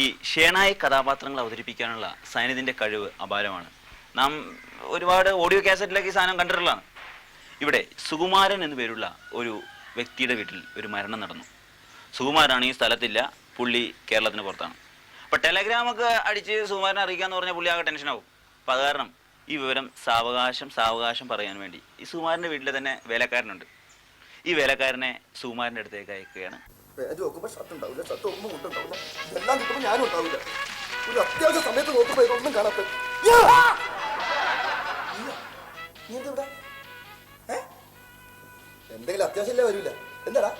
ഈ ഷേണായി കഥാപാത്രങ്ങൾ അവതരിപ്പിക്കാനുള്ള സൈനിതിന്റെ കഴിവ് അപാരമാണ്. നാം ഒരുപാട് ഓഡിയോ കാസറ്റിലൊക്കെ ഈ സാധനം കണ്ടിട്ടുള്ളതാണ്. ഇവിടെ സുകുമാരൻ എന്നു പേരുള്ള ഒരു വ്യക്തിയുടെ വീട്ടിൽ ഒരു മരണം നടന്നു. സുകുമാരാണ് ഈ സ്ഥലത്തില്ല പുള്ളി കേരളത്തിന് പുറത്താണ്. അപ്പോൾ ടെലഗ്രാമൊക്കെ അടിച്ച് സുകുമാരനെ അറിയിക്കാന്ന് പറഞ്ഞാൽ പുള്ളി ആകെ ടെൻഷനാവും അപ്പോൾ അത് കാരണം ഈ വിവരം സാവകാശം സാവകാശം പറയാൻ വേണ്ടി ഈ സുകുമാരന്റെ വീട്ടിൽ തന്നെ വേലക്കാരനുണ്ട്. ഈ വേലക്കാരനെ സുകുമാരന്റെ അടുത്തേക്ക് അയക്കുകയാണ്. പേര് നോക്കുമ്പോ ഷർട്ട് ഉണ്ടാവില്ല ഷർട്ട് നോക്കുമ്പോ മുട്ടുണ്ടാവില്ല എല്ലാം കിട്ടുമ്പോ ഞാനും ഉണ്ടാവില്ല ഒരു അത്യാവശ്യ സമയത്ത് നോക്കുമ്പോ ഇതൊന്നും കാണാത്ത! നീ എന്താ ഇവിടെ ഏ? എന്തെങ്കിലും അത്യാവശ്യമില്ലേ വരൂല. എന്താടാ?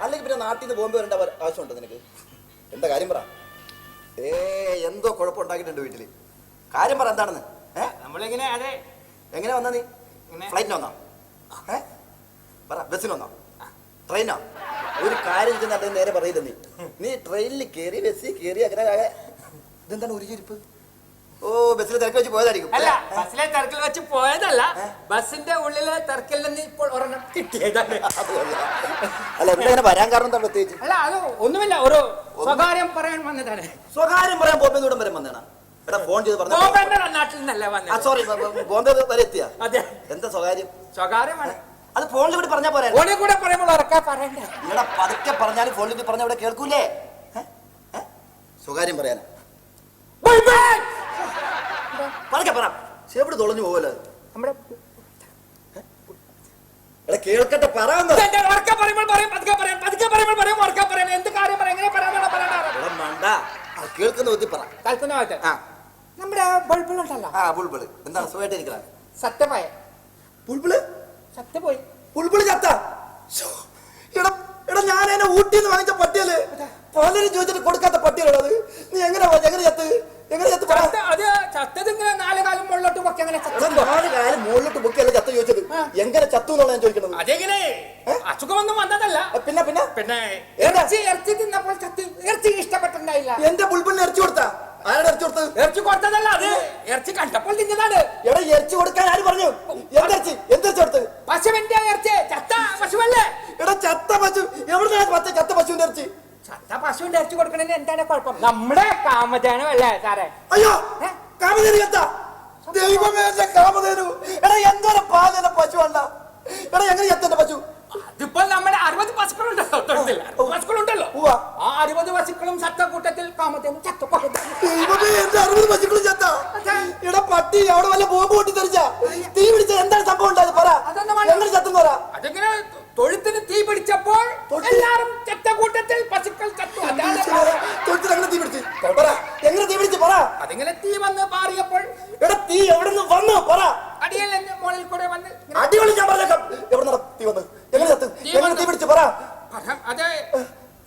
അല്ലെങ്കിൽ പിന്നെ നാട്ടിൽ നിന്ന് ബോംബെ വരേണ്ട വര- ആവശ്യമുണ്ടോ നിനക്ക്? എന്താ കാര്യം പറ. ഏ എന്തോ കുഴപ്പമുണ്ടാക്കിയിട്ടുണ്ട് വീട്ടിൽ. കാര്യം പറ എന്താണെന്ന്. ഏ? നമ്മളിങ്ങനെ അതെ. എങ്ങനെ വന്നാ നീ. ഫ്ലൈറ്റിന് വന്നോ? ഏ? പറ ബസ്സിന് വന്നോ? ട്രെയിനോ? ഒരു കാര്യം ചെന്ന് അദ്ദേഹം നേരെ പറയില്ല നീ? നീ ട്രെയിനിൽ കയറി ബസ്സിൽ കയറി അങ്ങനെ ഇതെന്താണ് ഒരു ചിരിപ്പ് ഓ ബസ്സിൽ തിരക്ക് വെച്ച് പോയതായിരിക്കും. അല്ല? ബസ്സിലെ തിരക്കിൽ വെച്ച് പോയതല്ല ബസ്സിന്റെ ഉള്ളിലെ തിരക്കിൽ നിന്ന് ഇപ്പോൾ ഒരെണ്ണം കിട്ടിയതാണ്. അല്ല എന്താ വരാൻ കാരണം എന്താ പ്രത്യേകിച്ച്? അല്ല അത് ഒന്നുമില്ല ഒരു സ്വകാര്യം പറയാൻ വന്നതാണ്. സ്വകാര്യം പറയാൻ ബോംബെ ഇവിടെ വരെ വന്നതാണ്? എടാ ഫോൺ ചെയ്ത് പറഞ്ഞു ബോംബെന്റെ നാട്ടിൽ നിന്നല്ല വന്നത്? സോറി ബോംബെ വരെ എത്തിയ? അതെ. എന്താ സ്വകാര്യം? സ്വകാര്യമാണ്. അത് ഫോണിൽ കൂടി പറഞ്ഞാ പോരാ? ഫോണിൽ കൂടെ പറയുമ്പോൾ ഉറക്കാ പറയണ്ട? ഇവിടെ പതുക്കെ പറഞ്ഞാലും ഫോണിൽ കൂടി പറഞ്ഞ ഇവിടെ കേൾക്കൂലേ? സ്വകാര്യം പറയാനാ. ബോംബെ! പതുക്കെ പറ. ചെവിടെ തൊളഞ്ഞു പോവല്ലോ? നമ്മുടെ എടാ കേൾക്കട്ടെ പറയാൻ പറയാൻ കേൾക്കുന്ന ബുദ്ധി പറ. ആ. എന്താണ്? സുഖമായിട്ട് ഇരിക്കണം സത്യമായ ബുൾബിൾ? സത്യപോയി ബുൾബിൾ ചത്ത. എടാ എടാ ഞാൻ എന്നെ ഊട്ടിന്ന് വാങ്ങിച്ച പട്ടിയൽ പലരും ചോദിച്ചിട്ട് കൊടുക്കാത്ത പട്ടിയല്ലോ അത്. നീ എങ്ങനെ എങ്ങനെ ചത്ത്? എങ്ങനെ ചത്ത് പറ അത് ചത്തത് ഇങ്ങനെ നാല് കാലം മുകളിലോട്ട് പൊക്കി അങ്ങനെ നാല് കാലം മുകളിലോട്ട് ബുക്കല്ല ചത്ത ചോദിച്ചത്? എങ്ങനെ ചത്തു എന്നുള്ള ഞാൻ ചോദിക്കുന്നത് അതെങ്ങനെ? അസുഖമൊന്നും വന്നതല്ല. പിന്നെ പിന്നെ? പിന്നെ? ഇറച്ചി ഇറച്ചി തിന്നപ്പോൾ ചത്ത് ഇറച്ചി ഇഷ്ടപ്പെട്ടിട്ടുണ്ടായില്ല. എന്റെ ബുൾബിളിന് ഇറച്ചി കൊടുത്താ ആരാണ് ഇറച്ചി കൊടുത്തത് ഇറച്ചി കൊടുത്തതല്ല അത് ഇറച്ചി കണ്ടപ്പോൾ തിന്നതാണ് എടാ ഇറച്ചി കൊടുക്കാൻ ആര് പറഞ്ഞു എന്തിറച്ചി എന്തിറച്ചി കൊടുത്തത് പശുവിന്റെ ഇറച്ചി ചത്ത പശുവല്ലേ? എടാ ചത്ത പശു. എവിടുന്നാണ് പച്ച ചത്ത പശുവിന്റെ ഇറച്ചി? ചത്ത പശുവിന്റെ ഇറച്ചി കൊടുക്കണതിന് എന്താണ് കുഴപ്പം? നമ്മുടെ കാമധേനു അല്ലേ സാറേ. അയ്യോ? കാമധേനു ചത്ത ദൈവമേ കാമധേനു. എടാ എന്തോരം പാലല്ല പശു അല്ല എടാ എങ്ങനെ ചത്തന്റെ പശു? അതിപ്പോൾ നമ്മുടെ അറുപത് പശുക്കളുണ്ടല്ലോ. പശുക്കളുണ്ടല്ലോ. ആ അറുപത് പശുക്കളും ചത്ത കൂട്ടത്തിൽ കാമധേനു ചത്തുപോയത് ദൈവമേ എന്റെ അറുപത് പശുക്കളും ചത്ത. എടാ പട്ടി അവിടെ വല്ല ബോംബ് പൊട്ടി തീ പിടിച്ച എന്താണ് സംഭവം ഉണ്ടായത്? പറ. അതൊന്നും വേണ്ട. എങ്ങനെ ചത്തെന്ന് പറ അതിങ്ങനെ? തൊഴുത്തിന് തീ പിടിച്ചപ്പോൾ? എല്ലാരും ചത്ത കൂട്ടത്തിൽ പശുക്കൾ ചത്തു. അതാണ് തൊഴുത്തിൽ എങ്ങനെ തീ പിടിച്ച്? പറ എങ്ങനെ തീ പിടിച്ച്? പറ അതിങ്ങനെ തീ വന്ന് പാറിയപ്പോൾ? എടാ തീ എവിടെ നിന്ന് വന്നു? പറ അടിയൽ എന്റെ മുകളിൽ കൂടെ വന്ന് അടിപൊളി ഞാൻ പറഞ്ഞേക്കാം. എവിടെ നിന്ന് തീ വന്ന് എങ്ങനെ ചത്ത്? എങ്ങനെ. തീ പിടിച്ച്? പറ അത്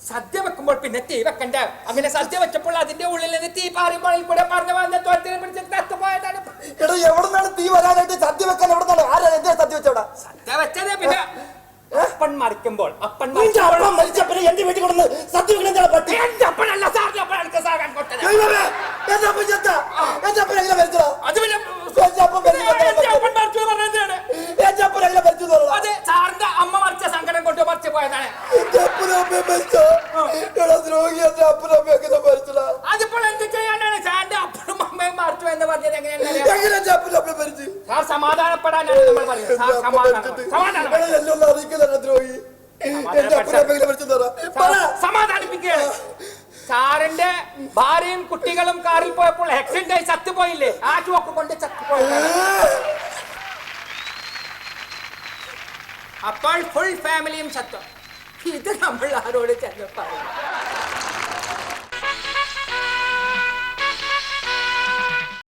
സദ്യ വെക്കുമ്പോൾ പിന്നെ തീ വെക്കണ്ട. അങ്ങനെ സദ്യ വെച്ചപ്പോൾ അതിന്റെ ഉള്ളിൽ നിന്ന് തീ പാറി മുകളിൽ കൂടെ പറഞ്ഞു വന്ന തോരത്തിനെ പിടിച്ച് തത്തുപോയതാണ് എടാ എവിടെ നിന്നാണ് തീ വരാനായിട്ട് സദ്യ വെക്കാൻ എവിടെ നിന്നാണ് ആരാ എന്താ സദ്യ വെച്ചവിടെ സദ്യ വെച്ചത് പിന്നെ അപ്പൻ അപ്പൻ നിന്റെ അപ്പം മരിച്ചപ്പനെ എന്റെ വീട്ടിൽ കൊണ്ടുവന്ന് സദ്യ വെക്കണ എന്താണ് പട്ടി? എന്റെ അപ്പനല്ല സാറിന്റെ അപ്പൻ എനിക്ക് സാകാൻ കൊടുത്തത് ദൈവമേ, എന്റെ അപ്പം ചത്ത എന്റെ അപ്പൻ എങ്ങനെ മരിച്ചടാ അത് പിന്നെ എന്റെ അപ്പം മരിച്ചു എന്റെ അപ്പൻ മറിച്ചു എന്ന് പറഞ്ഞതാണ് എന്റെ അപ്പൻ എങ്ങനെ മരിച്ചു എന്ന്. അത് സാറിന്റെ അമ്മ മരിച്ച സങ്കടം കൊണ്ട് മരിച്ചു പോയതാണ്. എന്റെ അപ്പനും അമ്മയും മരിച്ചോ? എടാ ദ്രോഹി എന്റെ അപ്പനും അമ്മയും എങ്ങനെ മരിച്ചടാ അതിപ്പോൾ എന്ത് ചെയ്യാനാണ്? സാറിന്റെ അപ്പനും അമ്മയും മറിച്ചു എന്ന് പറഞ്ഞത് എങ്ങനെയാണ് എങ്ങനെ എന്റെ അപ്പനും അമ്മയും മരിച്ചു? സാർ സമാധാനപ്പെടാനാണ് നമ്മൾ പറയുന്നത്. സാർ എന്റെ അപ്പൻ സമാധാനം. മരിച്ചിട്ട്. സമാധാനം. എടാ, അറിയിക്കലാണ് ദ്രോഹി? സമാധാനിപ്പിക്കുകയാണ്. സാറിന്റെ ഭാര്യയും കുട്ടികളും കാറിൽ പോയപ്പോൾ ആക്സിഡന്റ് ആയി ചത്തുപോയില്ലേ? ആ ചുവക്ക് കൊണ്ട് ചത്തുപോയി അപ്പോൾ ഫുൾ ഫാമിലിയും ചത്തു. ഇത് നമ്മൾ ആരോട് ചെന്ന് പറയും?